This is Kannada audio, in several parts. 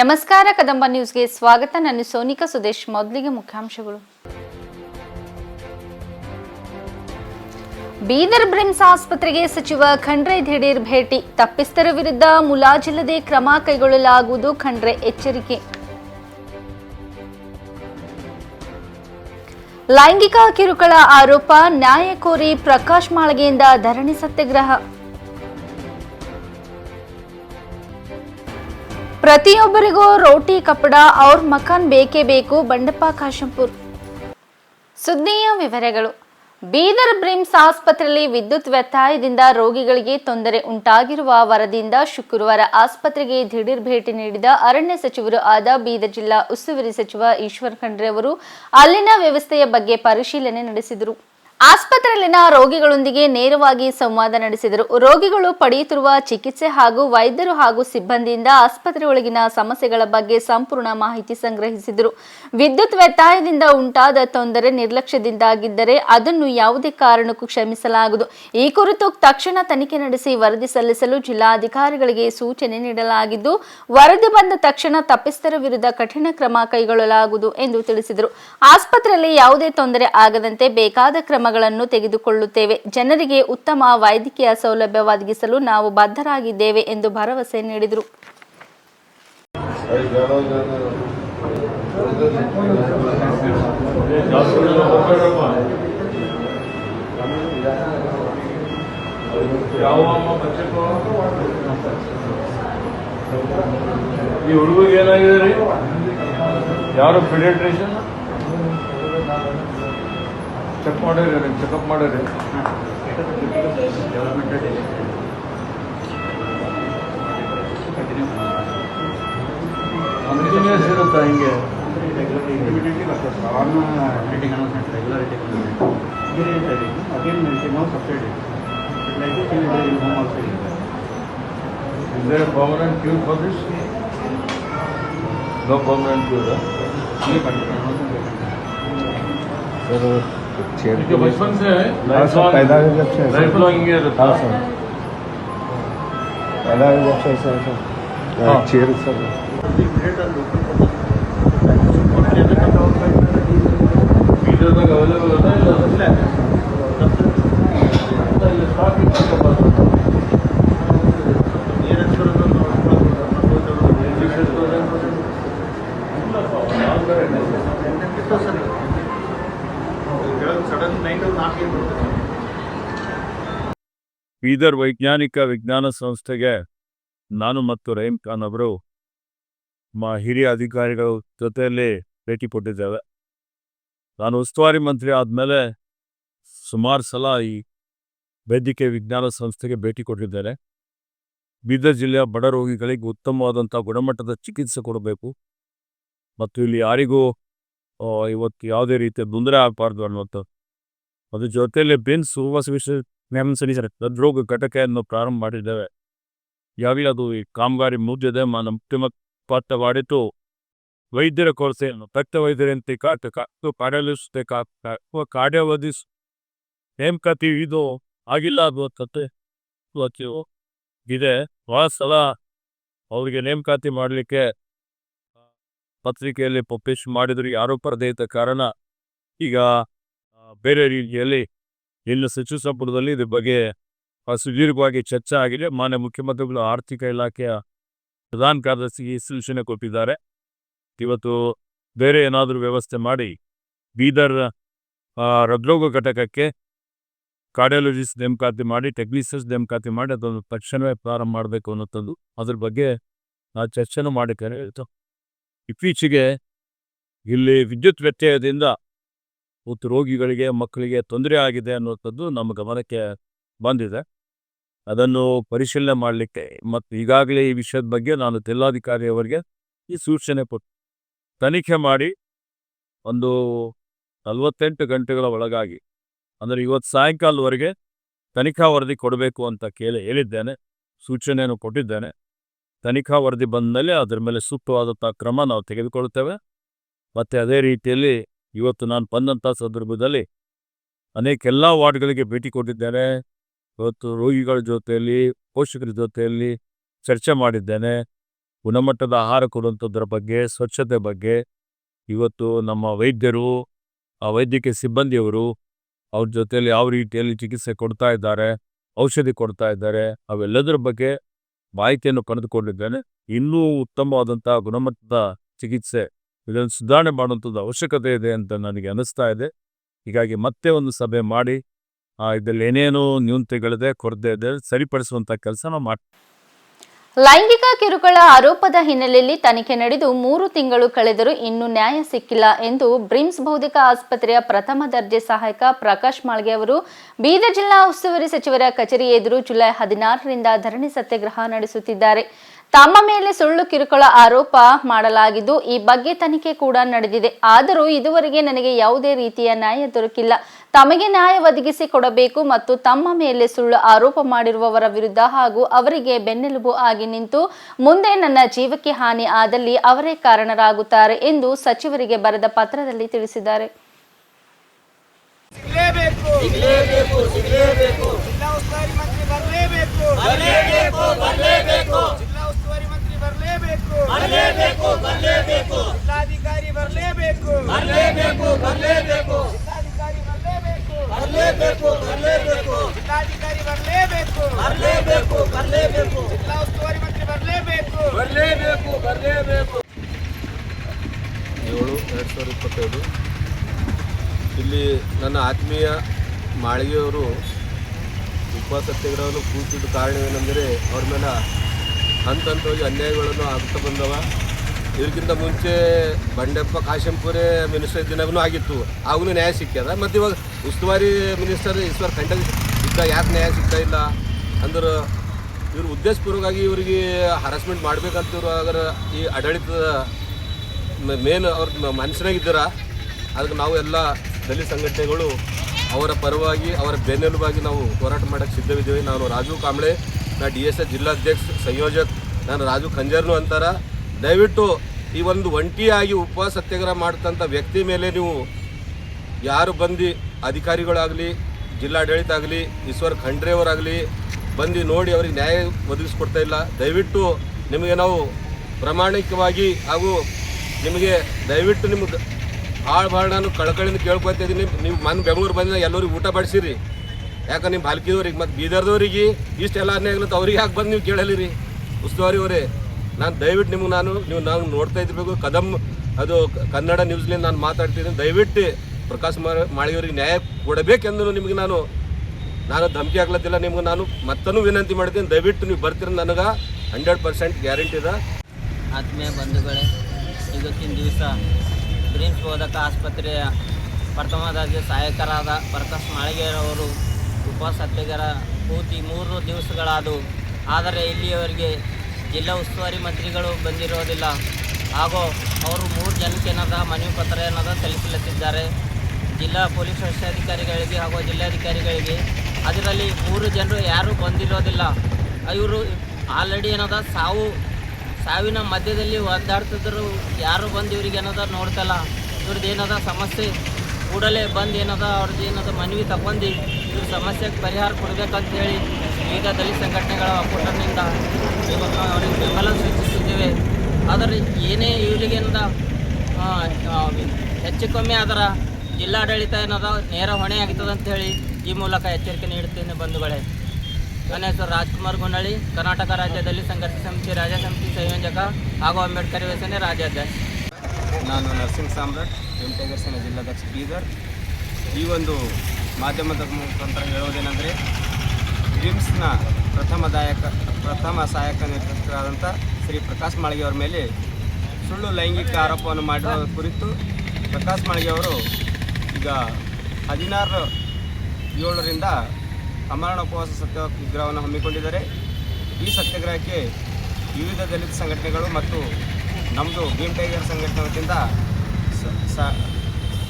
ನಮಸ್ಕಾರ, ಕದಂಬ ನ್ಯೂಸ್ಗೆ ಸ್ವಾಗತ. ನಾನು ಸೋನಿಕಾ ಸುದೇಶ್, ಮೊದಲಿಗೆ ಮುಖ್ಯಾಂಶಗಳು. ಬೀದರ್ ಬ್ರಿಮ್ಸ್ ಆಸ್ಪತ್ರೆಗೆ ಸಚಿವ ಖಂಡ್ರೆ ದಿಢೀರ್ ಭೇಟಿ. ತಪ್ಪಿಸ್ತರ ವಿರುದ್ಧ ಮುಲಾಜಿಲ್ಲದೆ ಕ್ರಮ ಕೈಗೊಳ್ಳಲಾಗುವುದು, ಖಂಡ್ರೆ ಎಚ್ಚರಿಕೆ. ಲೈಂಗಿಕ ಕಿರುಕುಳ ಆರೋಪ ನ್ಯಾಯ ಕೋರಿ ಪ್ರಕಾಶ್ ಮಾಳಗೆಯಿಂದ ಧರಣಿ ಸತ್ಯಾಗ್ರಹ. ಪ್ರತಿಯೊಬ್ಬರಿಗೂ ರೋಟಿ ಕಪಡ ಅವ್ರ ಮಕಾನ್ ಬೇಕೇ ಬೇಕು, ಬಂಡಪ್ಪ, ಕಾಶಂಪುರ್. ಸುದ್ದಿಯ ವಿವರಗಳು. ಬೀದರ್ ಬ್ರಿಮ್ಸ್ ಆಸ್ಪತ್ರೆಯಲ್ಲಿ ವಿದ್ಯುತ್ ವ್ಯತ್ಯಯದಿಂದ ರೋಗಿಗಳಿಗೆ ತೊಂದರೆ ಉಂಟಾಗಿರುವ ವರದಿಯಿಂದ ಶುಕ್ರವಾರ ಆಸ್ಪತ್ರೆಗೆ ದಿಢೀರ್ ಭೇಟಿ ನೀಡಿದ ಅರಣ್ಯ ಸಚಿವರು ಆದ ಬೀದರ್ ಜಿಲ್ಲಾ ಉಸ್ತುವಾರಿ ಸಚಿವ ಈಶ್ವರ್ ಖಂಡ್ರೆ ಅವರು ಅಲ್ಲಿನ ವ್ಯವಸ್ಥೆಯ ಬಗ್ಗೆ ಪರಿಶೀಲನೆ ನಡೆಸಿದರು. ಆಸ್ಪತ್ರೆಯಲ್ಲಿನ ರೋಗಿಗಳೊಂದಿಗೆ ನೇರವಾಗಿ ಸಂವಾದ ನಡೆಸಿದರು. ರೋಗಿಗಳು ಪಡೆಯುತ್ತಿರುವ ಚಿಕಿತ್ಸೆ ಹಾಗೂ ವೈದ್ಯರು ಹಾಗೂ ಸಿಬ್ಬಂದಿಯಿಂದ ಆಸ್ಪತ್ರೆಯೊಳಗಿನ ಸಮಸ್ಯೆಗಳ ಬಗ್ಗೆ ಸಂಪೂರ್ಣ ಮಾಹಿತಿ ಸಂಗ್ರಹಿಸಿದರು. ವಿದ್ಯುತ್ ವ್ಯತ್ಯಯದಿಂದ ಉಂಟಾದ ತೊಂದರೆ ನಿರ್ಲಕ್ಷ್ಯದಿಂದಾಗಿದ್ದರೆ ಅದನ್ನು ಯಾವುದೇ ಕಾರಣಕ್ಕೂ ಕ್ಷಮಿಸಲಾಗದು ಈ ಕುರಿತು ತಕ್ಷಣ ತನಿಖೆ ನಡೆಸಿ ವರದಿ ಸಲ್ಲಿಸಲು ಜಿಲ್ಲಾಧಿಕಾರಿಗಳಿಗೆ ಸೂಚನೆ ನೀಡಲಾಗಿದ್ದು, ವರದಿ ಬಂದ ತಕ್ಷಣ ತಪ್ಪಿಸ್ತರ ವಿರುದ್ಧ ಕಠಿಣ ಕ್ರಮ ಕೈಗೊಳ್ಳಲಾಗುವುದು ಎಂದು ತಿಳಿಸಿದರು. ಆಸ್ಪತ್ರೆಯಲ್ಲಿ ಯಾವುದೇ ತೊಂದರೆ ಆಗದಂತೆ ಬೇಕಾದ ಕ್ರಮಗಳನ್ನು ತೆಗೆದುಕೊಳ್ಳುತ್ತೇವೆ. ಜನರಿಗೆ ಉತ್ತಮ ವೈದ್ಯಕೀಯ ಸೌಲಭ್ಯ ಒದಗಿಸಲು ನಾವು ಬದ್ಧರಾಗಿದ್ದೇವೆ ಎಂದು ಭರವಸೆ ನೀಡಿದರು. ಈ ಹುಡುಗ ಏನಾಗಿದೆ ರೀ? ಯಾರು ಪೀಡಿಯಾಟ್ರಿಷನ್ ಪೋರ್ಡ್ ರೆಡ್ ಚೆಕ್ಅಪ್ ಮಾಡಿದ್ರೆ ಎಲ್ಲಾನು ಕರೆಕ್ಟ್ ಇದೆ. ಆಮೇಲೆ ಜಿರೋ ಟೈಮ್ಗೆ 3 ಡಿಗ್ರಿ ಇವಿದಿಟಿ ಕಷ್ಟ. ಆನ ಮೀಟಿಂಗ್ ಅಂತ ಎಲ್ಲರಿಗೂ ಇದೆ. ಇದರ ತರ ಇದೆ अगेन ನೀಟ್ ಮಾಡ್ ಸೆಪರೇಟ್ ಇದೆ. Like to key in normal feeling. And chair जो बचपन से है। हाँ सर पैदा हुए जब से लाइफ लॉन्ग ईयर हाँ सर पैदा हुए जब से sir sir chair sir metre तक अवेलेबल होता है ಬೀದರ್ ವೈಜ್ಞಾನಿಕ ವಿಜ್ಞಾನ ಸಂಸ್ಥೆಗೆ ನಾನು ಮತ್ತು ರಹೀಮ್ ಖಾನ್ ಅವರು ಮಾ ಹಿರಿಯ ಅಧಿಕಾರಿಗಳ ಜೊತೆಯಲ್ಲಿ ಭೇಟಿ ಕೊಟ್ಟಿದ್ದೇವೆ. ನಾನು ಉಸ್ತುವಾರಿ ಮಂತ್ರಿ ಆದಮೇಲೆ ಸುಮಾರು ಸಲ ಈ ವೈದ್ಯಕೀಯ ವಿಜ್ಞಾನ ಸಂಸ್ಥೆಗೆ ಭೇಟಿ ಕೊಟ್ಟಿದ್ದೇನೆ. ಬೀದರ್ ಜಿಲ್ಲೆಯ ಬಡ ರೋಗಿಗಳಿಗೆ ಉತ್ತಮವಾದಂಥ ಗುಣಮಟ್ಟದ ಚಿಕಿತ್ಸೆ ಕೊಡಬೇಕು. ಮತ್ತು ಇಲ್ಲಿ ಯಾರಿಗೂ ಇವತ್ತು ಯಾವುದೇ ರೀತಿಯ ತೊಂದರೆ ಆಗಬಾರ್ದು ಅನ್ನುವಂಥ, ಅದ್ರ ಜೊತೆಯಲ್ಲಿ ಬೆನ್ಸ್ ಸುವಾಸ ವಿಷಯ ಸರಿ ಸರ್ ಹೃದ್ರೋಗ ಘಟಕೆಯನ್ನು ಪ್ರಾರಂಭ ಮಾಡಿದ್ದೇವೆ. ಈಗಾಗಲೇ ಅದು ಈ ಕಾಮಗಾರಿ ಮುಗಿದಿದೆ. ಮಾನ ಮುಖ್ಯಮಂತ್ರಿ ಮಾಡಿತ್ತು ವೈದ್ಯರ ಕೊರತೆಯನ್ನು ರಕ್ತ ವೈದ್ಯರಂತೆ ಕಾಟ ಕಾರ್ಡಿಯಾಲಿಸ್ಟ್ ಕಾರ್ಯಾವಧಿ ನೇಮಕಾತಿ ಇದು ಆಗಿಲ್ಲ ಅದು ಕತೆ ಇದೆ. ಭಾಳ ಸಲ ಅವರಿಗೆ ನೇಮಕಾತಿ ಮಾಡಲಿಕ್ಕೆ ಪತ್ರಿಕೆಯಲ್ಲಿ ಪಬ್ಲಿಷ್ ಮಾಡಿದ್ರು. ಯಾರೋ ಪರದೇ ಇದ್ದ ಕಾರಣ ಈಗ ಬೇರೆ ರೀತಿಯಲ್ಲಿ ಇನ್ನು ಸಚಿವ ಸಂಪುಟದಲ್ಲಿ ಇದ್ರ ಬಗ್ಗೆ ಆ, ಸುದೀರ್ಘವಾಗಿ ಚರ್ಚೆ ಆಗಿದೆ. ಮಾನ್ಯ ಮುಖ್ಯಮಂತ್ರಿಗಳು ಆರ್ಥಿಕ ಇಲಾಖೆಯ ಪ್ರಧಾನ ಕಾರ್ಯದರ್ಶಿಗೆ ಸೂಚನೆ ಕೊಟ್ಟಿದ್ದಾರೆ. ಇವತ್ತು ಬೇರೆ ಏನಾದರೂ ವ್ಯವಸ್ಥೆ ಮಾಡಿ ಬೀದರ್ ಆ, ಹೃದ್ರೋಗ ಘಟಕಕ್ಕೆ ಕಾರ್ಡಿಯಾಲಜಿಸ್ಟ್ ನೇಮಕಾತಿ ಮಾಡಿ ಟೆಕ್ನಿಷಿಯನ್ಸ್ ನೇಮಕಾತಿ ಮಾಡಿ ಅದನ್ನು ತಕ್ಷಣವೇ ಪ್ರಾರಂಭ ಮಾಡಬೇಕು ಅನ್ನೋಂಥದ್ದು ಅದ್ರ ಬಗ್ಗೆ ನಾ ಚರ್ಚೆನೂ ಮಾಡಿ ಕರೀತು ಇತ್ತೀಚೆಗೆ ಇಲ್ಲಿ ವಿದ್ಯುತ್ ವ್ಯತ್ಯಯದಿಂದ ಮತ್ತು ರೋಗಿಗಳಿಗೆ, ಮಕ್ಕಳಿಗೆ ತೊಂದರೆ ಆಗಿದೆ ಅನ್ನುವಂಥದ್ದು ನಮ್ಮ ಗಮನಕ್ಕೆ ಬಂದಿದೆ. ಅದನ್ನು ಪರಿಶೀಲನೆ ಮಾಡಲಿಕ್ಕೆ ಮತ್ತು ಈಗಾಗಲೇ ಈ ವಿಷಯದ ಬಗ್ಗೆ ನಾನು ಜಿಲ್ಲಾಧಿಕಾರಿಯವರಿಗೆ ಈ ಸೂಚನೆ ಕೊಟ್ಟು ತನಿಖೆ ಮಾಡಿ ಒಂದು ನಲವತ್ತೆಂಟು ಗಂಟೆಗಳ ಒಳಗಾಗಿ, ಅಂದರೆ ಇವತ್ತು ಸಾಯಂಕಾಲದವರೆಗೆ ತನಿಖಾ ವರದಿ ಕೊಡಬೇಕು ಅಂತ ಕೇಳಿ ಹೇಳಿದ್ದೇನೆ, ಸೂಚನೆಯನ್ನು ಕೊಟ್ಟಿದ್ದೇನೆ. ತನಿಖಾ ವರದಿ ಬಂದ ಮೇಲೆ ಅದರ ಮೇಲೆ ಸೂಕ್ತವಾದಂಥ ಕ್ರಮ ನಾವು ತೆಗೆದುಕೊಳ್ತೇವೆ ಮತ್ತು ಅದೇ ರೀತಿಯಲ್ಲಿ ಇವತ್ತು ನಾನು ಬಂದಂಥ ಸಂದರ್ಭದಲ್ಲಿ ಅನೇಕ ಎಲ್ಲ ವಾರ್ಡ್ಗಳಿಗೆ ಭೇಟಿ ಕೊಟ್ಟಿದ್ದೇನೆ. ಇವತ್ತು ರೋಗಿಗಳ ಜೊತೆಯಲ್ಲಿ, ಪೋಷಕರ ಜೊತೆಯಲ್ಲಿ ಚರ್ಚೆ ಮಾಡಿದ್ದೇನೆ. ಗುಣಮಟ್ಟದ ಆಹಾರ ಕೊಡುವಂಥದ್ರ ಬಗ್ಗೆ, ಸ್ವಚ್ಛತೆ ಬಗ್ಗೆ. ಇವತ್ತು ನಮ್ಮ ವೈದ್ಯರು, ಆ ವೈದ್ಯಕೀಯ ಸಿಬ್ಬಂದಿಯವರು ಅವ್ರ ಜೊತೆಯಲ್ಲಿ ಯಾವ ರೀತಿಯಲ್ಲಿ ಚಿಕಿತ್ಸೆ ಕೊಡ್ತಾ ಇದ್ದಾರೆ, ಔಷಧಿ ಕೊಡ್ತಾ ಇದ್ದಾರೆ, ಅವೆಲ್ಲದರ ಬಗ್ಗೆ ಮಾಹಿತಿಯನ್ನು ಪಡೆದುಕೊಂಡಿದ್ದೇನೆ. ಇನ್ನೂ ಉತ್ತಮವಾದಂಥ ಗುಣಮಟ್ಟದ ಚಿಕಿತ್ಸೆ ಇದನ್ನು ಸುಧಾರಣೆ ಮಾಡುವಂಥದ್ದು ಅವಶ್ಯಕತೆ ಇದೆ ಅಂತ ನನಗೆ ಅನಿಸ್ತಾ ಇದೆ. ಹೀಗಾಗಿ ಮತ್ತೆ ಒಂದು ಸಭೆ ಮಾಡಿ ಇದರಲ್ಲಿ ಏನೇನು ನ್ಯೂನತೆಗಳಿದೆ, ಕೊರತೆ ಇದೆ, ಸರಿಪಡಿಸುವಂಥ ಕೆಲಸ ನಾವು ಮಾಡ್ತೀವಿ ಲೈಂಗಿಕ ಕಿರುಕುಳ ಆರೋಪದ ಹಿನ್ನೆಲೆಯಲ್ಲಿ ತನಿಖೆ ನಡೆದು ಮೂರು ತಿಂಗಳು ಕಳೆದರೂ ಇನ್ನೂ ನ್ಯಾಯ ಸಿಕ್ಕಿಲ್ಲ ಎಂದು ಬ್ರಿಮ್ಸ್ ಬೌದ್ಧಿಕ ಆಸ್ಪತ್ರೆಯ ಪ್ರಥಮ ದರ್ಜೆ ಸಹಾಯಕ ಪ್ರಕಾಶ್ ಮಾಳ್ಗೆ ಅವರು ಬೀದರ್ ಜಿಲ್ಲಾ ಉಸ್ತುವಾರಿ ಸಚಿವರ ಕಚೇರಿ ಎದುರು ಜುಲೈ ಹದಿನಾರರಿಂದ ಧರಣಿ ಸತ್ಯಾಗ್ರಹ ನಡೆಸುತ್ತಿದ್ದಾರೆ. ತಮ್ಮ ಮೇಲೆ ಸುಳ್ಳು ಕಿರುಕುಳ ಆರೋಪ ಮಾಡಲಾಗಿದ್ದು ಈ ಬಗ್ಗೆ ತನಿಖೆ ಕೂಡ ನಡೆದಿದೆ. ಆದರೂ ಇದುವರೆಗೆ ನನಗೆ ಯಾವುದೇ ರೀತಿಯ ನ್ಯಾಯ ದೊರಕಿಲ್ಲ. ತಮಗೆ ನ್ಯಾಯ ಒದಗಿಸಿ ಕೊಡಬೇಕು ಮತ್ತು ತಮ್ಮ ಮೇಲೆ ಸುಳ್ಳು ಆರೋಪ ಮಾಡಿರುವವರ ವಿರುದ್ಧ ಹಾಗೂ ಅವರಿಗೆ ಬೆನ್ನೆಲುಬು ಆಗಿ ನಿಂತು ಮುಂದೆ ನನ್ನ ಜೀವಕ್ಕೆ ಹಾನಿ ಆದಲ್ಲಿ ಅವರೇ ಕಾರಣರಾಗುತ್ತಾರೆ ಎಂದು ಸಚಿವರಿಗೆ ಬರೆದ ಪತ್ರದಲ್ಲಿ ತಿಳಿಸಿದ್ದಾರೆ. ಸಿಗಲೇಬೇಕು. ಸಿಗಲೇಬೇಕು ಸಿಗಲೇಬೇಕು. ಜಿಲ್ಲಾ ಉಸ್ತುವಾರಿ ಮಂತ್ರಿ ಬರಲೇಬೇಕು. ಬರಲೇಬೇಕು ಬರಲೇಬೇಕು. ಬರಲೇಬೇಕು ಬರಲೇಬೇಕು ಬರಲೇಬೇಕು. ಜಿಲ್ಲಾಧಿಕಾರಿ ಬರಲೇಬೇಕು. ಬರಲೇಬೇಕು ಬರಲೇಬೇಕು. ಜಿಲ್ಲಾಧಿಕಾರಿ ಬರಲೇಬೇಕು. ಬರಲೇಬೇಕು ಬರಲೇಬೇಕು. ಜಿಲ್ಲಾಧಿಕಾರಿ ಬರಲೇಬೇಕು. ಬರಲೇಬೇಕು ಬರಲೇಬೇಕು. ಜಿಲ್ಲಾ ಉಸ್ತುವಾರಿ ಮಂತ್ರಿ ಬರಲೇಬೇಕು. ಬರಲೇಬೇಕು ಬರಲೇಬೇಕು. ಏಳು ಎರಡು ಸಾವಿರದ ಇಪ್ಪತ್ತೈದು. ಇಲ್ಲಿ ನನ್ನ ಆತ್ಮೀಯ ಮಾಳಿಗೆಯವರು ಉಪ ಸತ್ಯಾಗ್ರಹವನ್ನು ಕೂತಿದ್ದ ಕಾರಣವೇನೆಂದರೆ ಅವ್ರ ಮೇಲೆ ಹಂತ ಹಂತವಾಗಿ ಅನ್ಯಾಯಗಳನ್ನು ಆಗ್ತಾ ಬಂದವ. ಇದಕ್ಕಿಂತ ಮುಂಚೆ ಬಂಡೆಪ್ಪ, ಕಾಶಂಪುರೆ ಮಿನಿಸ್ಟರ್ ದಿನವೂ ಆಗಿತ್ತು. ಆಗೂ ನ್ಯಾಯ ಸಿಕ್ಕ್ಯದ. ಮತ್ತು ಇವಾಗ ಉಸ್ತುವಾರಿ ಮಿನಿಸ್ಟರ್ ಈಶ್ವರ್ ಖಂಡ ಇದ್ದ ಯಾಕೆ ನ್ಯಾಯ ಸಿಗ್ತಾ ಇಲ್ಲ? ಅಂದ್ರೆ ಇವರು ಉದ್ದೇಶಪೂರ್ವಕವಾಗಿ ಇವರಿಗೆ ಹರಾಸ್ಮೆಂಟ್ ಇವರು ಅದರ ಈ ಆಡಳಿತದ ಮೇನ್ ಅವ್ರ ಮನಸ್ಸಿನಾಗಿದ್ದೀರ ಅದಕ್ಕೆ ನಾವು ಎಲ್ಲ ದಲಿತ ಸಂಘಟನೆಗಳು ಅವರ ಪರವಾಗಿ, ಅವರ ಬೆನ್ನೆಲುಬಾಗಿ ನಾವು ಹೋರಾಟ ಮಾಡೋಕ್ಕೆ ಸಿದ್ಧವಿದ್ದೇವೆ. ನಾನು ರಾಜು ಕಾಂಬ್ಳೆ ನಾ ಡಿ ಎಸ್ ಎಸ್ ಜಿಲ್ಲಾಧ್ಯಕ್ಷ ಸಂಯೋಜಕ್ ನಾನು ರಾಜು ಖಂಜರ್ನು ಅಂತಾರ. ದಯವಿಟ್ಟು ಈ ಒಂದು ಒಂಟಿಯಾಗಿ ಉಪವಾಸ ಸತ್ಯಾಗ್ರಹ ಮಾಡ್ತಂಥ ವ್ಯಕ್ತಿ ಮೇಲೆ ನೀವು ಯಾರು ಬಂದು ಅಧಿಕಾರಿಗಳಾಗಲಿ, ಜಿಲ್ಲಾಡಳಿತ ಆಗಲಿ, ಈಶ್ವರ್ ಖಂಡ್ರೆಯವರಾಗಲಿ ಬಂದು ನೋಡಿ ಅವ್ರಿಗೆ ನ್ಯಾಯ ಒದಗಿಸ್ಕೊಡ್ತಾ ಇಲ್ಲ. ದಯವಿಟ್ಟು ನಿಮಗೆ ನಾವು ಪ್ರಾಮಾಣಿಕವಾಗಿ ಹಾಗೂ ನಿಮಗೆ ದಯವಿಟ್ಟು ನಿಮ್ಗೆ ಭಾಳ ಭಾಳ ನಾನು ಕಳ್ಕಳಿಂದ ಕೇಳ್ಕೊತಾ ಇದ್ದೀನಿ. ನೀವು ಮನೆ ಬೆಂಗಳೂರು ಬಂದ ಎಲ್ಲರಿಗೂ ಊಟ ಬಡಿಸಿರಿ. ಯಾಕೆ ನಿಮ್ಮ ಬಾಲ್ಕಿದವ್ರಿಗೆ ಮತ್ತು ಬೀದರ್ದವ್ರಿಗೆ ಇಷ್ಟೆಲ್ಲ ಆಗ್ಲತ್ತ ಅವ್ರಿಗೆ ಯಾಕೆ ಬಂದು ನೀವು ಕೇಳಲಿರಿ? ಉಸ್ತುವಾರಿ ಅವರೇ, ನಾನು ದಯವಿಟ್ಟು ನಿಮ್ಗೆ ನಾನು, ನೀವು ನಾನು ನೋಡ್ತಾ ಇದ್ಬೇಕು ಕದಂ, ಅದು ಕನ್ನಡ ನ್ಯೂಸ್ಲಿಂದ ನಾನು ಮಾತಾಡ್ತಿದ್ದೀನಿ. ದಯವಿಟ್ಟು ಪ್ರಕಾಶ್ ಮಾಳಿಯವ್ರಿಗೆ ನ್ಯಾಯ ಕೊಡಬೇಕೆಂದು ನಿಮಗೆ ನಾನು ನಾನು ಧಮಕಿ ಆಗ್ಲತ್ತಿಲ್ಲ. ನಿಮ್ಗೆ ನಾನು ಮತ್ತೂ ವಿನಂತಿ ಮಾಡ್ತೀನಿ. ದಯವಿಟ್ಟು ನೀವು ಬರ್ತೀರ ನನಗೆ. ಹಂಡ್ರೆಡ್ ಪರ್ಸೆಂಟ್ ಗ್ಯಾರಂಟಿ ಇದೆ ಆತ್ಮೀಯ ಬಂಧುಗಳೇ ಇವತ್ತಿನ ದಿವಸ ಬ್ರಿಮ್ಸ್ ಬೋಧಕ ಆಸ್ಪತ್ರೆಯ ಪ್ರಥಮ ಸಹಾಯಕರಾದ ಪ್ರಕಾಶ್ ಮಾಳಿಗೆಯರವರು ಉಪವಾಸ ಸತ್ಯಾಗ್ರಹ ಪೂರ್ತಿ ಮೂರು ದಿವಸಗಳಾದವು. ಆದರೆ ಇಲ್ಲಿಯವರೆಗೆ ಜಿಲ್ಲಾ ಉಸ್ತುವಾರಿ ಮಂತ್ರಿಗಳು ಬಂದಿರೋದಿಲ್ಲ ಹಾಗೂ ಅವರು ಮೂರು ಜನಕ್ಕೆ ಏನಾದ ಮನವಿ ಪತ್ರ ಏನದ ಸಲ್ಲಿಸಲತ್ತಿದ್ದಾರೆ ಜಿಲ್ಲಾ ಪೊಲೀಸ್ ವರಿಷ್ಠಾಧಿಕಾರಿಗಳಿಗೆ ಹಾಗೂ ಜಿಲ್ಲಾಧಿಕಾರಿಗಳಿಗೆ ಅದರಲ್ಲಿ ಮೂರು ಜನರು ಯಾರೂ ಬಂದಿರೋದಿಲ್ಲ ಇವರು ಆಲ್ರೆಡಿ ಏನದ ಸಾವು, ಸಾವಿನ ಮಧ್ಯದಲ್ಲಿ ಒದ್ದಾಡ್ತಿದ್ರು. ಯಾರು ಬಂದು ಇವ್ರಿಗೆ ಏನದ ನೋಡ್ತಲ್ಲ. ಇವ್ರದ್ದು ಏನದ ಸಮಸ್ಯೆ, ಕೂಡಲೇ ಬಂದು ಏನದ ಅವ್ರದ್ದು ಏನದ ಮನವಿ ತಗೊಂಡು ಇವ್ರ ಸಮಸ್ಯೆಗೆ ಪರಿಹಾರ ಕೊಡಬೇಕಂತ ಹೇಳಿ ವಿವಿಧ ದಲಿತ ಸಂಘಟನೆಗಳ ಒಕ್ಕೂಟದಿಂದ ಇವತ್ತು ಅವರಿಗೆ ಬೆಂಬಲ ಸೂಚಿಸಿದ್ದೇವೆ ಆದರೆ ಏನೇ ಆ, ಹೆಚ್ಚು ಕಮ್ಮಿ ಆದ್ರೆ ಜಿಲ್ಲಾಡಳಿತ ಏನದ ನೇರ ಹೊಣೆ ಆಗ್ತದೆ ಅಂತ ಹೇಳಿ ಈ ಮೂಲಕ ಎಚ್ಚರಿಕೆ ನೀಡುತ್ತೇನೆ ಬಂಧುಗಳೇ. ನನ್ನ ಹೆಸರು ರಾಜ್ಕುಮಾರ್ ಗುಂಡಳ್ಳಿ ಕರ್ನಾಟಕ ರಾಜ್ಯದಲ್ಲಿ ಸಂಘರ್ಷ ಸಮಿತಿ ರಾಜ್ಯ ಸಮಿತಿ ಸಂಯೋಜಕ ಹಾಗೂ ಅಂಬೇಡ್ಕರ್ ಯೋಜನೆ ರಾಜ್ಯಾಧ್ಯಕ್ಷ. ನಾನು ನರಸಿಂಹ ಸಾಮ್ರಾಟ್ ಎಂ ಟೈಗರ್ ಸೇನಾ ಜಿಲ್ಲಾಧ್ಯಕ್ಷ ಬೀದರ್. ಈ ಒಂದು ಮಾಧ್ಯಮದ ಮುಖಾಂತರ ಹೇಳುವುದೇನೆಂದರೆ ರಿಮ್ಸ್ನ ಪ್ರಥಮ ದಾಯಕ, ಪ್ರಥಮ ಸಹಾಯಕ ನಿರ್ದೇಶಕರಾದಂಥ ಶ್ರೀ ಪ್ರಕಾಶ್ ಮಾಳಿಗೆ ಅವರ ಮೇಲೆ ಸುಳ್ಳು ಲೈಂಗಿಕ ಆರೋಪವನ್ನು ಮಾಡಿರೋ ಕುರಿತು ಪ್ರಕಾಶ್ ಮಾಳಿಗೆ ಅವರು ಈಗ ಹದಿನಾರು, ಏಳರಿಂದ ಅಮರಣ ಉಪವಾಸ ಸತ್ಯಾಗ್ರಹವನ್ನು ಹಮ್ಮಿಕೊಂಡಿದ್ದಾರೆ. ಈ ಸತ್ಯಾಗ್ರಹಕ್ಕೆ ವಿವಿಧ ದಲಿತ ಸಂಘಟನೆಗಳು ಮತ್ತು ನಮ್ಮದು ಭೀಮ್ ಟೈಗರ್ ಸಂಘಟನೆ ವತಿಯಿಂದ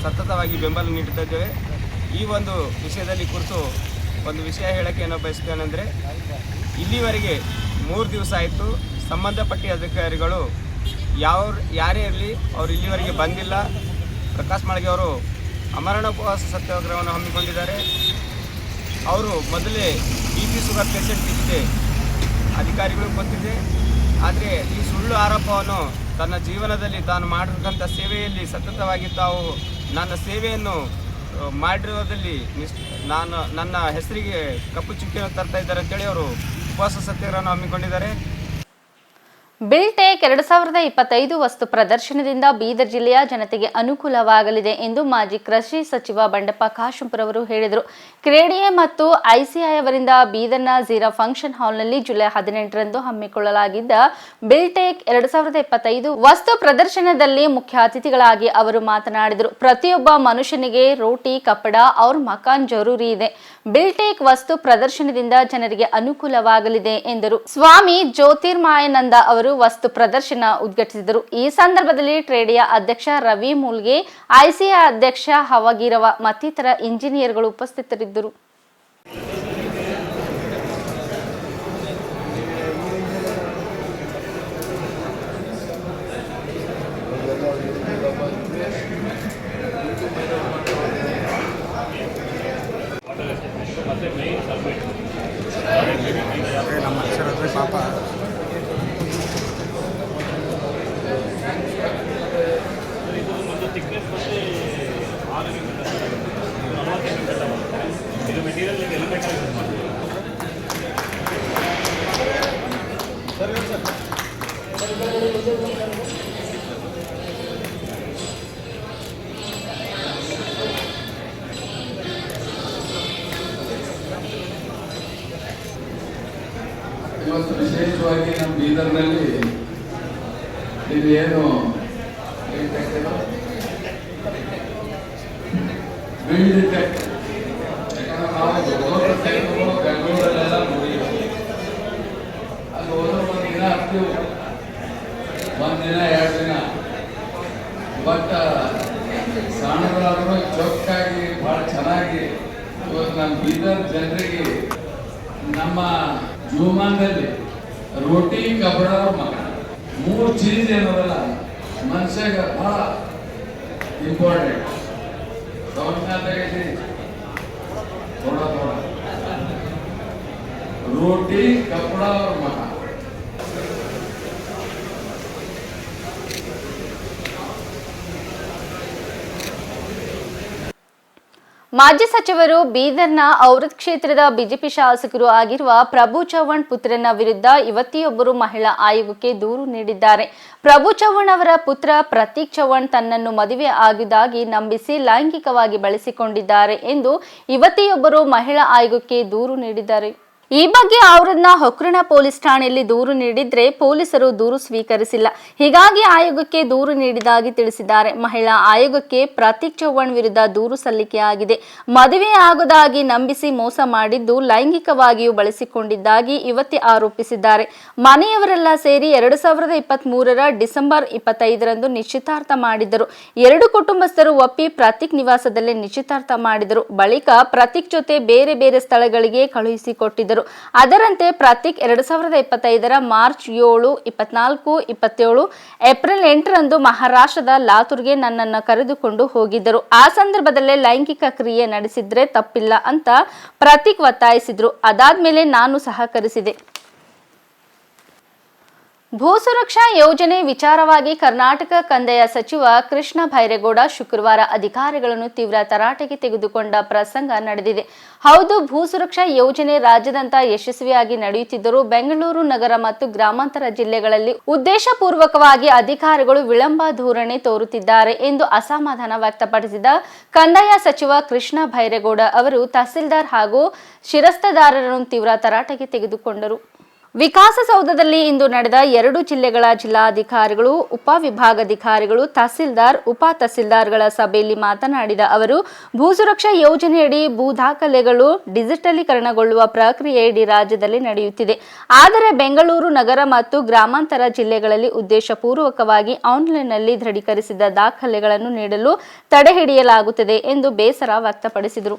ಸತತವಾಗಿ ಬೆಂಬಲ ನೀಡುತ್ತಾ ಇದ್ದೇವೆ ಈ ಒಂದು ವಿಷಯದಲ್ಲಿ ಕುರಿತು ಒಂದು ವಿಷಯ ಹೇಳೋಕ್ಕೆ ಏನೋ ಬಯಸ್ತೇನೆಂದರೆ ಇಲ್ಲಿವರೆಗೆ ಮೂರು ದಿವಸ ಆಯಿತು, ಸಂಬಂಧಪಟ್ಟ ಅಧಿಕಾರಿಗಳು ಯಾವ ಯಾರೇ ಇರಲಿ ಅವರು ಇಲ್ಲಿವರೆಗೆ ಬಂದಿಲ್ಲ. ಪ್ರಕಾಶ್ ಮಾಳಿಗೆ ಅವರು ಅಮರಣ ಉಪವಾಸ ಸತ್ಯಾಗ್ರಹವನ್ನು ಹಮ್ಮಿಕೊಂಡಿದ್ದಾರೆ. ಅವರು ಮೊದಲೇ ಬಿ ಪಿ ಶುಗರ್ ಪೇಷಂಟ್ ಇದೆ ಅಧಿಕಾರಿಗಳು ಗೊತ್ತಿದೆ. ಆದರೆ ಈ ಸುಳ್ಳು ಆರೋಪವನ್ನು ತನ್ನ ಜೀವನದಲ್ಲಿ ತಾನು ಮಾಡಿರ್ತಕ್ಕಂಥ ಸೇವೆಯಲ್ಲಿ ಸತತವಾಗಿ ತಾವು ನನ್ನ ಸೇವೆಯನ್ನು ಮಾಡಿರೋದಲ್ಲಿ ಮಿಸ್ ನಾನು ನನ್ನ ಹೆಸರಿಗೆ ಕಪ್ಪು ಚುಕ್ಕಿಯನ್ನು ತರ್ತಾ ಇದ್ದಾರೆ ಅಂತೇಳಿ ಅವರು ಉಪವಾಸ ಸತ್ಯಾಗ್ರಹವನ್ನು ಹಮ್ಮಿಕೊಂಡಿದ್ದಾರೆ. ಬಿಲ್ಟೆಕ್ ಎರಡು ಸಾವಿರದ ಇಪ್ಪತ್ತೈದು ವಸ್ತು ಪ್ರದರ್ಶನದಿಂದ ಬೀದರ್ ಜಿಲ್ಲೆಯ ಜನತೆಗೆ ಅನುಕೂಲವಾಗಲಿದೆ ಎಂದು ಮಾಜಿ ಕೃಷಿ ಸಚಿವ ಬಂಡಪ್ಪ ಕಾಶಂಪುರ ಅವರು ಹೇಳಿದರು. ಕ್ರೇಡಿಎ ಮತ್ತು ಐಸಿಐ ಅವರಿಂದ ಬೀದರ್ನ ಝೀರಾ ಫಂಕ್ಷನ್ ಹಾಲ್ನಲ್ಲಿ ಜುಲೈ ಹದಿನೆಂಟರಂದು ಹಮ್ಮಿಕೊಳ್ಳಲಾಗಿದ್ದ ಬಿಲ್ಟೆಕ್ ಎರಡು ಸಾವಿರದ ಇಪ್ಪತ್ತೈದು ವಸ್ತು ಪ್ರದರ್ಶನದಲ್ಲಿ ಮುಖ್ಯ ಅತಿಥಿಗಳಾಗಿ ಅವರು ಮಾತನಾಡಿದರು. ಪ್ರತಿಯೊಬ್ಬ ಮನುಷ್ಯನಿಗೆ ರೋಟಿ, ಕಪ್ಪಡ, ಅವ್ರ ಮಕಾನ್ ಜರೂರಿ ಇದೆ. ಬಿಲ್ಟೆಕ್ ವಸ್ತು ಪ್ರದರ್ಶನದಿಂದ ಜನರಿಗೆ ಅನುಕೂಲವಾಗಲಿದೆ ಎಂದರು. ಸ್ವಾಮಿ ಜ್ಯೋತಿರ್ಮಾಯನಂದ ಅವರು ವಸ್ತು ಪ್ರದರ್ಶನ ಉದ್ಘಾಟಿಸಿದರು. ಈ ಸಂದರ್ಭದಲ್ಲಿ ಟ್ರೇಡಿಯ ಅಧ್ಯಕ್ಷ ರವಿ ಮೂಲ್ಗೆ, ಐಸಿಎ ಅಧ್ಯಕ್ಷ ಹವಗಿರವ ಮತ್ತಿತರ ಇಂಜಿನಿಯರ್ಗಳು ಉಪಸ್ಥಿತರಿದ್ದರು. ಇವತ್ತು ವಿಶೇಷವಾಗಿ ನಮ್ಮ ಬೀದರ್ನಲ್ಲಿ ಏನು ಬಿಲ್ಡ್ ಟೆಕ್ ನಾವು ಸೈಟ್ಗಳು ಬೆಂಗಳೂರಲ್ಲೆಲ್ಲ ನೋಡಿದ್ವಿ. ಅಲ್ಲಿ ಹೋದ್ರೆ ಒಂದು ದಿನ ಒಂದು ದಿನ, ಎರಡು ದಿನ. ಬಟ್ ಸಣ್ಣಗಳಾದರೂ ಚೊಕ್ಕಾಗಿ ಭಾಳ ಚೆನ್ನಾಗಿ ಇವತ್ತು ನಮ್ಮ ಬೀದರ್ ಜನರಿಗೆ ನಮ್ಮ ಜೀವಮಾನದಲ್ಲಿ ರೋಟಿ ಕಬಡರ ಮಗ ಮೂರು ಚೀಸ್ ಏನದಲ್ಲ? ಮನುಷ್ಯಗ ಬಹಳ ಇಂಪಾರ್ಟೆಂಟ್ ರೋಟಿ ಕಪಡ ಅವ್ರ ಮಗ ಮಾಜಿ ಸಚಿವರು ಬೀದರ್ನ ಔರತ್ ಕ್ಷೇತ್ರದ ಬಿಜೆಪಿ ಶಾಸಕರು ಆಗಿರುವ ಪ್ರಭು ಚವ್ಹಾಣ್ ಪುತ್ರನ ವಿರುದ್ಧ ಯುವತಿಯೊಬ್ಬರು ಮಹಿಳಾ ಆಯೋಗಕ್ಕೆ ದೂರು ನೀಡಿದ್ದಾರೆ. ಪ್ರಭು ಚವ್ಹಾಣ್ ಅವರ ಪುತ್ರ ಪ್ರತೀಕ್ ಚವ್ಹಾಣ್ ತನ್ನನ್ನು ಮದುವೆ ಆಗಿದ್ದಾಗಿ ನಂಬಿಸಿ ಲೈಂಗಿಕವಾಗಿ ಬಳಸಿಕೊಂಡಿದ್ದಾರೆ ಎಂದು ಯುವತಿಯೊಬ್ಬರು ಮಹಿಳಾ ಆಯೋಗಕ್ಕೆ ದೂರು ನೀಡಿದ್ದಾರೆ. ಈ ಬಗ್ಗೆ ಅವರನ್ನ ಹೊಕ್ರಣ ಪೊಲೀಸ್ ಠಾಣೆಯಲ್ಲಿ ದೂರು ನೀಡಿದ್ರೆ ಪೊಲೀಸರು ದೂರು ಸ್ವೀಕರಿಸಿಲ್ಲ. ಹೀಗಾಗಿ ಆಯೋಗಕ್ಕೆ ದೂರು ನೀಡಿದಾಗಿ ತಿಳಿಸಿದ್ದಾರೆ. ಮಹಿಳಾ ಆಯೋಗಕ್ಕೆ ಪ್ರತೀಕ್ ಚೌಹಾಣ್ ವಿರುದ್ಧ ದೂರು ಸಲ್ಲಿಕೆಯಾಗಿದೆ ಮದುವೆ ಆಗುವುದಾಗಿ ನಂಬಿಸಿ ಮೋಸ ಮಾಡಿದ್ದು ಲೈಂಗಿಕವಾಗಿಯೂ ಬಳಸಿಕೊಂಡಿದ್ದಾಗಿ ಯುವತಿ ಆರೋಪಿಸಿದ್ದಾರೆ. ಮನೆಯವರೆಲ್ಲ ಸೇರಿ ಎರಡು ಸಾವಿರದ ಇಪ್ಪತ್ತ್ ಮೂರರ ಡಿಸೆಂಬರ್ ಇಪ್ಪತ್ತೈದರಂದು ನಿಶ್ಚಿತಾರ್ಥ ಮಾಡಿದ್ದರು ಎರಡು ಕುಟುಂಬಸ್ಥರು ಒಪ್ಪಿ ಪ್ರತೀಕ್ ನಿವಾಸದಲ್ಲೇ ನಿಶ್ಚಿತಾರ್ಥ ಮಾಡಿದರು. ಬಳಿಕ ಪ್ರತೀಕ್ ಜೊತೆ ಬೇರೆ ಬೇರೆ ಸ್ಥಳಗಳಿಗೆ ಕಳುಹಿಸಿಕೊಟ್ಟಿದ್ದರು. ಅದರಂತೆ ಪ್ರತೀಕ್ ಎರಡು ಸಾವಿರದ ಇಪ್ಪತ್ತೈದರ ಮಾರ್ಚ್ ಏಳು, ಇಪ್ಪತ್ನಾಲ್ಕು, ಇಪ್ಪತ್ತೇಳು, ಏಪ್ರಿಲ್ ಎಂಟರಂದು ಮಹಾರಾಷ್ಟ್ರದ ಲಾತೂರ್ಗೆ ನನ್ನನ್ನು ಕರೆದುಕೊಂಡು ಹೋಗಿದ್ದರು. ಆ ಸಂದರ್ಭದಲ್ಲೇ ಲೈಂಗಿಕ ಕ್ರಿಯೆ ನಡೆಸಿದ್ರೆ ತಪ್ಪಿಲ್ಲ ಅಂತ ಪ್ರತೀಕ್ ಒತ್ತಾಯಿಸಿದ್ರು. ಅದಾದ್ಮೇಲೆ ನಾನು ಸಹಕರಿಸಿದೆ. ಭೂ ಸುರಕ್ಷಾ ಯೋಜನೆ ವಿಚಾರವಾಗಿ ಕರ್ನಾಟಕ ಕಂದಾಯ ಸಚಿವ ಕೃಷ್ಣ ಭೈರೇಗೌಡ ಶುಕ್ರವಾರ ಅಧಿಕಾರಿಗಳನ್ನು ತೀವ್ರ ತರಾಟೆಗೆ ತೆಗೆದುಕೊಂಡ ಪ್ರಸಂಗ ನಡೆದಿದೆ. ಹೌದು, ಭೂ ಸುರಕ್ಷಾ ಯೋಜನೆ ರಾಜ್ಯದಂತ ಯಶಸ್ವಿಯಾಗಿ ನಡೆಯುತ್ತಿದ್ದರೂ ಬೆಂಗಳೂರು ನಗರ ಮತ್ತು ಗ್ರಾಮಾಂತರ ಜಿಲ್ಲೆಗಳಲ್ಲಿ ಉದ್ದೇಶಪೂರ್ವಕವಾಗಿ ಅಧಿಕಾರಿಗಳು ವಿಳಂಬ ಧೋರಣೆ ತೋರುತ್ತಿದ್ದಾರೆ ಎಂದು ಅಸಮಾಧಾನ ವ್ಯಕ್ತಪಡಿಸಿದ ಕಂದಾಯ ಸಚಿವ ಕೃಷ್ಣ ಭೈರೇಗೌಡ ಅವರು ತಹಸೀಲ್ದಾರ್ ಹಾಗೂ ಶಿರಸ್ತದಾರರನ್ನು ತೀವ್ರ ತರಾಟೆಗೆ ತೆಗೆದುಕೊಂಡರು. ವಿಕಾಸಸೌಧದಲ್ಲಿ ಇಂದು ನಡೆದ ಎರಡು ಜಿಲ್ಲೆಗಳ ಜಿಲ್ಲಾಧಿಕಾರಿಗಳು ಉಪವಿಭಾಗಾಧಿಕಾರಿಗಳು ತಹಸೀಲ್ದಾರ್, ಉಪ ತಹಸೀಲ್ದಾರ್ಗಳ ಸಭೆಯಲ್ಲಿ ಮಾತನಾಡಿದ ಅವರು, ಭೂ ಸುರಕ್ಷಾ ಯೋಜನೆಯಡಿ ಭೂ ದಾಖಲೆಗಳು ಡಿಜಿಟಲೀಕರಣಗೊಳ್ಳುವ ಪ್ರಕ್ರಿಯೆ ಇಡೀ ರಾಜ್ಯದಲ್ಲಿ ನಡೆಯುತ್ತಿದೆ. ಆದರೆ ಬೆಂಗಳೂರು ನಗರ ಮತ್ತು ಗ್ರಾಮಾಂತರ ಜಿಲ್ಲೆಗಳಲ್ಲಿ ಉದ್ದೇಶಪೂರ್ವಕವಾಗಿ ಆನ್ಲೈನ್ನಲ್ಲಿ ದೃಢೀಕರಿಸಿದ ದಾಖಲೆಗಳನ್ನು ನೀಡಲು ತಡೆಹಿಡಿಯಲಾಗುತ್ತದೆ ಎಂದು ಬೇಸರ ವ್ಯಕ್ತಪಡಿಸಿದರು.